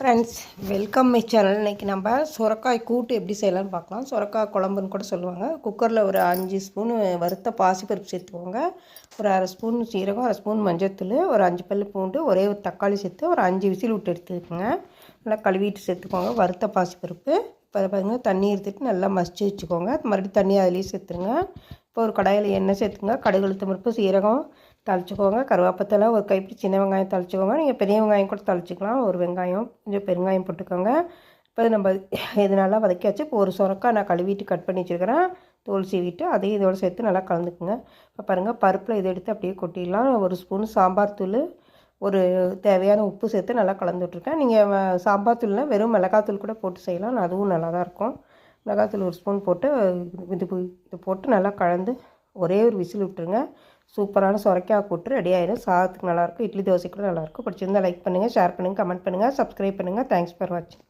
Friends welcome my channel இன்றைக்கி நம்ம சுரக்காய் கூட்டு எப்படி செய்யலாம்னு பார்க்கலாம். சுரக்காய் குழம்புன்னு கூட சொல்லுவாங்க. குக்கரில் ஒரு அஞ்சு ஸ்பூனு வறுத்த பாசிப்பருப்பு சேர்த்துக்கோங்க. ஒரு அரை ஸ்பூன் சீரகம் அரை ஸ்பூன் மஞ்சத்தூள் ஒரு அஞ்சு பல் பூண்டு ஒரே ஒரு தக்காளி சேர்த்து ஒரு அஞ்சு விசில் விட்டு எடுத்துக்கோங்க. நல்லா கழுவிட்டு சேர்த்துக்கோங்க. வறுத்த பாசிப்பருப்பு. இப்போ பாருங்க தண்ணி எடுத்துட்டு நல்லா மசிச்சு வச்சுக்கோங்க. மறுபடியும் தண்ணி அதுலேயும் சேர்த்துருங்க. இப்போ ஒரு கடாயில் எண்ணெய் சேர்த்துங்க கடுகு உளுத்தம் பருப்பு சீரகம் தாளிச்சிக்கோங்க. கருவேப்பத்தலை ஒரு கைப்பிடி சின்ன வெங்காயம் தழிச்சிக்கோங்க நீங்கள் பெரிய வெங்காயம் கூட தழிச்சிக்கலாம் ஒரு வெங்காயம் கொஞ்சம் பெருங்காயம் போட்டுக்கோங்க. இப்போ நம்ம இது நல்லா வதக்கியாச்சு இப்போ ஒரு சுரக்காய் நான் கழுவிட்டு கட் பண்ணி வச்சுருக்கிறேன். தோல் சீவிட்டு அதையும் இதோடு சேர்த்து நல்லா கலந்துக்குங்க. இப்போ பாருங்கள் பருப்பில் இதை எடுத்து அப்படியே கொட்டிடலாம். ஒரு ஸ்பூன் சாம்பார் தூள் ஒரு தேவையான உப்பு சேர்த்து நல்லா கலந்து விட்ருக்கேன் நீங்கள் சாம்பார் தூள்னால் வெறும் மிளகாத்தூள் கூட போட்டு செய்யலாம். அதுவும் நல்லா தான் இருக்கும். மிளகாத்தூள் ஒரு ஸ்பூன் போட்டு இது இது போட்டு நல்லா கலந்து ஒரே ஒரு விசில் விட்டுருங்க. சூப்பரான சுரைக்காய் கூட்டு ரெடி ஆகிடும் சாதத்துக்கு நல்லாயிருக்கும் இட்லி தோசை கூட நல்லாயிருக்கும் பிடிச்சிருந்தால் லைக் பண்ணுங்கள் ஷேர் பண்ணுங்கள் கமெண்ட் பண்ணுங்கள் சப்ஸ்கிரைப் பண்ணுங்கள் தேங்க்ஸ் ஃபார் வாட்சிங்